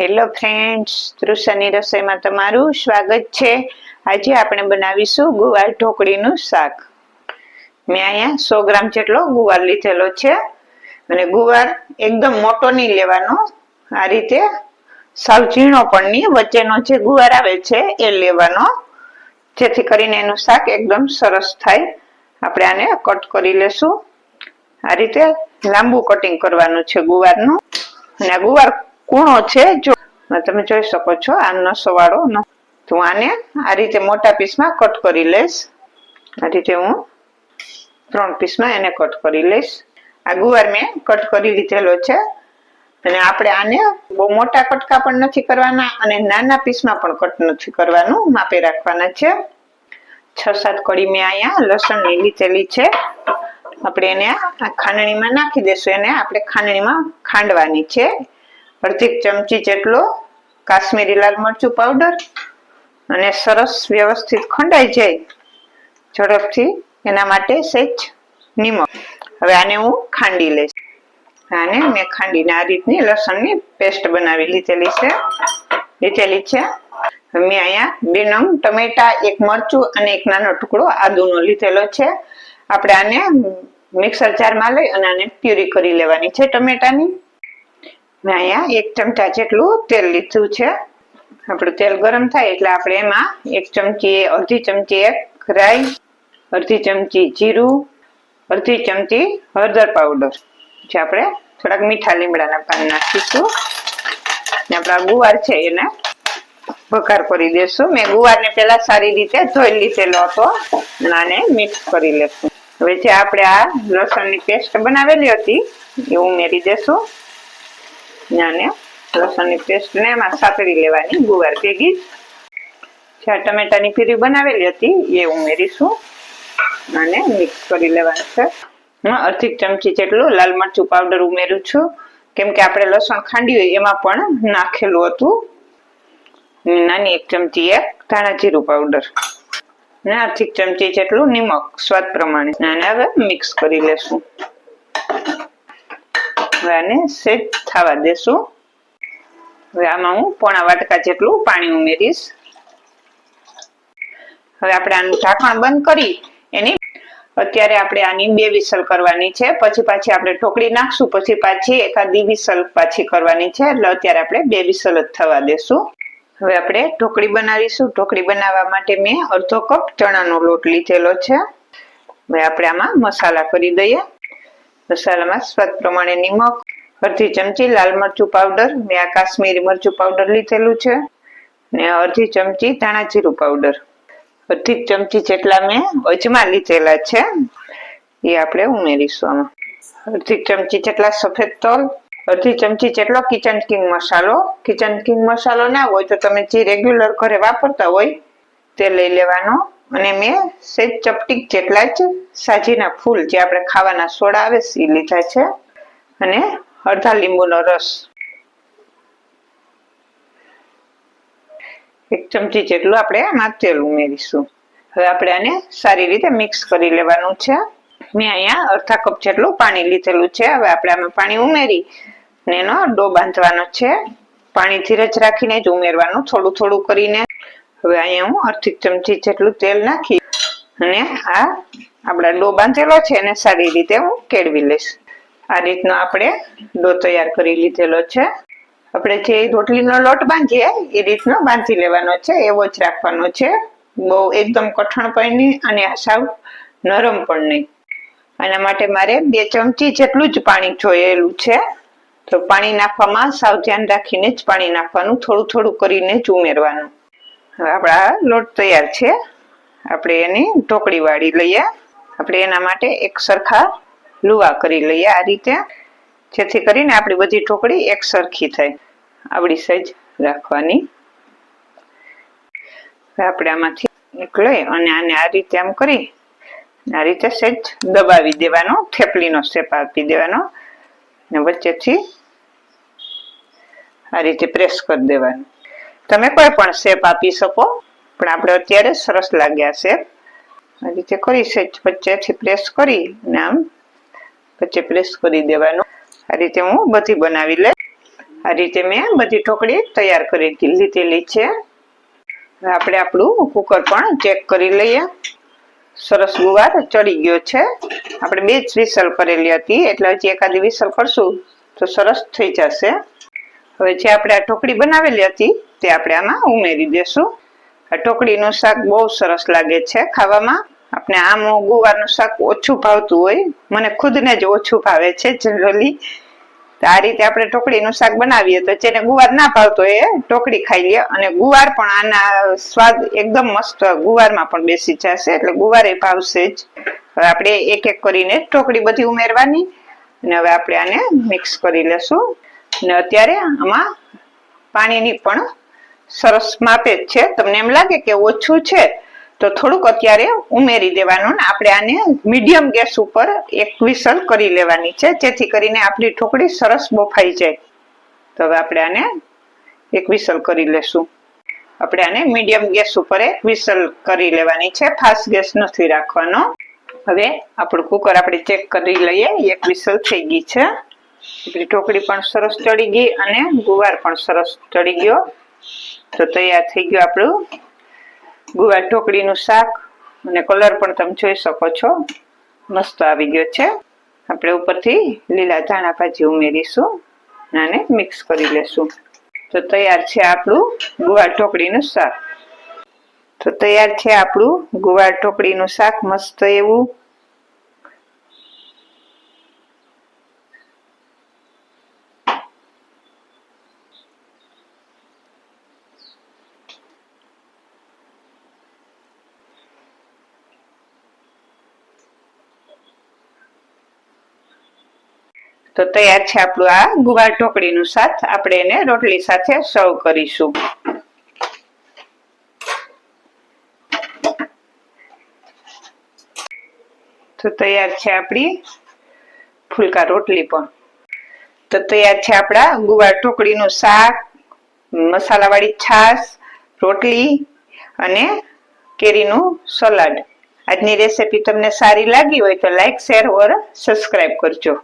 Hello friends તૃષાની રસોઈમાં તમારું સ્વાગત છે આજે આપણે બનાવીશું ગુવાર ઢોકળીનું શાક મેં અહીંયા સો ગ્રામ જેટલો ગુવાર લીધેલો છે અને ગુવાર એકદમ મોટો નહીં લેવાનો આ રીતે સાવ ઝીણો પણ નહીં વચ્ચેનો જે ગુવાર આવે છે એ લેવાનો જેથી કરીને એનું શાક એકદમ સરસ થાય આપણે આને કટ કરી લેશું આ રીતે લાંબુ કટિંગ કરવાનું છે ગુવારનું અને ગુવાર કૂણો છે જો તમે જોઈ શકો છો આ નસો વાળો તો આને આ રીતે મોટા પીસમાં કટ કરી લઈશ. આ રીતે હું ત્રણ પીસમાં એને કટ કરી લઈશ. આ ગુવાર મેં કટ કરી લીધેલો છે. અને આપણે આને બહુ મોટા કટકા પણ નથી કરવાના અને નાના પીસમાં પણ કટ નથી કરવાનું, માપે રાખવાના છે. છ સાત કડી મેં અહીંયા લસણની લીધેલી છે. આપણે એને આ ખાંડણીમાં નાખી દેશું એને આપણે ખાંડણીમાં ખાંડવાની છે. અડધી ચમચી જેટલો કાશ્મીરી લાલ મરચું પાવડર અને સરસ વ્યવસ્થિત ખંડાઈ જાય ઝડપથી એના માટે સેજ નિમક. હવે આને હું ખાંડી લઈશ. આને મેં ખાંડીને આ રીતની લસણની પેસ્ટ બનાવી લીધેલી છે. લીધેલી છે. મેં અહીંયા બે નંગ ટમેટા, એક મરચું અને એક નાનો ટુકડો આદુનો લીધેલો છે. આપણે આને મિક્સર જારમાં લઈ અને આને પ્યુરી કરી લેવાની છે ટમેટાની. મેં અહીંયા એક ચમચા જેટલું તેલ લીધું છે. આપણું તેલ ગરમ થાય એટલે આપણે એમાં એક ચમચી, અડધી ચમચી એક રાઈ અડધી ચમચી જીરું, અડધી ચમચી હળદર પાવડર. જે આપણે થોડાક મીઠા લીમડાના પાન નાખીશું. ને આપણા ગુવાર છે એને વઘાર કરી દેશું. મેં ગુવારને પહેલાં સારી રીતે ધોઈ લીધેલો હતો. અને મિક્સ કરી લેશું. હવે જે આપણે આ લસણની પેસ્ટ બનાવેલી હતી, એ ઉમેરી દેશું. ને લસણની પેસ્ટ ને એમાં સાતળી લેવાની, ગુવાર ભેગી. જે ટમેટાની પ્યુરી બનાવેલી હતી, એ ઉમેરીશું અને મિક્સ કરી લેવાનું છે. હું, અડધી ચમચી જેટલું લાલ મરચું પાવડર ઉમેરું છું. કેમ કે આપણે લસણ હોય, એમાં પણ નાખેલું હતું. નાની એક ચમચી એક ધાણા જીરું પાવડર ને અડધી ચમચી જેટલું નિમક, સ્વાદ પ્રમાણે. અને હવે મિક્સ કરી લેશું. હવે આને સેજ થવા દેશું. હવે આમાં હું પોણા વાટકા જેટલું પાણી ઉમેરીશ. હવે આપણે આનું ઢાંકણ બંધ કરી એની અત્યારે આપણે આની બે વિસલ કરવાની છે. પછી પાછી આપણે ઢોકળી નાખશું. પછી પાછી એકાદી વિસલ પાછી કરવાની છે. એટલે અત્યારે આપણે બે વિસલ જ થવા દેશું. હવે આપણે ઢોકળી બનાવીશું. ઢોકળી બનાવવા માટે મેં અડધો કપ ચણાનો લોટ લીધેલો છે. હવે આપણે આમાં મસાલા કરી દઈએ. મસાલામાં સ્વાદ પ્રમાણે નિમક, અડધી ચમચી લાલ મરચું પાવડર મેં આ કાશ્મીરી મરચું પાવડર લીધેલું છે. ને અડધી ચમચી ધાણા જીરું પાવડર અડધી ચમચી જેટલા મેં અજમા લીધેલા છે, એ આપણે ઉમેરીશું આમાં. અડધી ચમચી જેટલા સફેદ તલ, અડધી ચમચી જેટલો કિચન કિંગ મસાલો. કિચન કિંગ મસાલો ના હોય તો તમે જે રેગ્યુલર ઘરે વાપરતા હોય તે લઈ લેવાનો. અને મેં સેજ ચપટીક જેટલા જ સાજીના ફૂલ જે આપણે ખાવાના સોડા આવે એ લીધા છે. અને અડધા લીંબુનો રસ. એક ચમચી જેટલું આપણે આમાં તેલ ઉમેરીશું. હવે આપણે આને સારી રીતે મિક્સ કરી લેવાનું છે. મેં અહીંયા અડધા કપ જેટલું પાણી લીધેલું છે. હવે આપણે આમાં પાણી ઉમેરી અને એનો ડો બાંધવાનો છે. પાણી ધીરજ રાખીને જ ઉમેરવાનું, થોડું થોડું કરીને. હવે અહીંયા હું અડધી ચમચી જેટલું તેલ નાખી અને આ આપણા ડો બાંધેલો છે એને સારી રીતે હું કેળવી લઈશ. આ રીતનો આપણે ડો તૈયાર કરી લીધેલો છે. આપણે જે રોટલીનો લોટ બાંધીએ, એ રીતનો બાંધી લેવાનો છે, એવો જ રાખવાનો છે. બહુ એકદમ કઠણ પણ નહીં અને સાવ નરમ પણ નહીં. આના માટે મારે બે ચમચી જેટલું જ પાણી જોયેલું છે. તો પાણી નાખવામાં સાવ ધ્યાન રાખીને જ પાણી નાખવાનું થોડું થોડું કરીને જ ઉમેરવાનું. આપણા લોટ તૈયાર છે. આપણે એની ઢોકળી વાળી લઈએ. આપણે એના માટે એક સરખા લુવા કરી લઈએ આ રીતે. જેથી કરીને આપણી બધી ઢોકળી એક સરખી થાય. આવડી સાઈઝ રાખવાની. આપણે આમાંથી એક લઈ અને આને આ રીતે આમ કરી આ રીતે સહેજ દબાવી દેવાનો, થેપલીનો શેપ આપી દેવાનો ને વચ્ચેથી આ રીતે પ્રેસ કરી દેવાનું. તમે કોઈ પણ શેપ આપી શકો. પણ આપણે અત્યારે સરસ લાગ્યા શેપ આ રીતે કરી વચ્ચેથી પ્રેસ કરી આમ વચ્ચે પ્રેસ કરી દેવાનું. આ રીતે હું બધી બનાવી લઈ આ રીતે મેં બધી ઢોકળી તૈયાર કરી લીધેલી છે. આપણે આપણું કુકર પણ ચેક કરી લઈએ. સરસ ગુવાર ચડી ગયો છે. આપણે બે જ વિસલ કરેલી હતી. એટલે હજી એકાદી વિસલ કરશું તો સરસ થઈ જશે. હવે જે આપણે આ ઢોકળી બનાવેલી હતી તે આપણે આમાં ઉમેરી દેશું. આ ઢોકળીનું શાક બહુ સરસ લાગે છે ખાવામાં. આપણે આમ ગુવારનું શાક ઓછું ભાવતું હોય. મને ખુદને જ ઓછું ભાવે છે જનરલી. આ રીતે આપણે ઢોકળીનું શાક બનાવીએ તો જેને ગુવાર ના ભાવતો એ ઢોકળી ખાઈ લે. અને ગુવાર પણ આના સ્વાદ એકદમ મસ્ત ગુવારમાં પણ બેસી જશે એટલે ગુવાર એ ભાવશે જ. હવે આપણે એક એક કરીને ઢોકળી બધી ઉમેરવાની. અને હવે આપણે આને મિક્સ કરી લેશું. અને અત્યારે આમાં પાણીની પણ સરસ માપે જ છે. તમને એમ લાગે કે ઓછું છે, તો થોડુંક અત્યારે ઉમેરી દેવાનું ને આપણે આને મીડિયમ ગેસ ઉપર એક વિસલ કરી લેવાની છે, જેથી કરીને આપણી ઢોકળી સરસ બફાઈ જાય. તો હવે આપણે આને એક વિસલ કરી લેશું. આપણે આને મીડિયમ ગેસ ઉપર એક વિસલ કરી લેવાની છે, ફાસ્ટ ગેસ નથી રાખવાનો. હવે આપણું કુકર આપણે ચેક કરી લઈએ, એક વિસલ થઈ ગઈ છે. ઢોકળી પણ સરસ ચડી ગઈ અને ગુવાર પણ સરસ ચડી ગયો. તો તૈયાર થઈ ગયું આપણું ગુવાર ઢોકળીનું શાક. અને કલર પણ તમે જોઈ શકો છો. મસ્ત આવી ગયો છે. આપણે ઉપરથી લીલા ધાણા ભાજી ઉમેરીશું અને મિક્સ કરી લેશું. તો તૈયાર છે આપણું ગુવાર ઢોકળીનું શાક. તો તૈયાર છે આપણું ગુવાર ઢોકળીનું શાક. મસ્ત એવું તો તૈયાર છે આપણું આ ગુવાર ઢોકળીનું શાક. આપણે એને રોટલી સાથે સર્વ કરીશું. તો તૈયાર છે આપણી ફુલકા રોટલી પણ. તો તૈયાર છે આપણા ગુવાર ઢોકળીનું શાક, મસાલાવાળી છાશ, રોટલી અને કેરીનું સલાડ. આજની રેસીપી તમને સારી લાગી હોય તો લાઈક, શેર ઓર સબસ્ક્રાઈબ કરજો.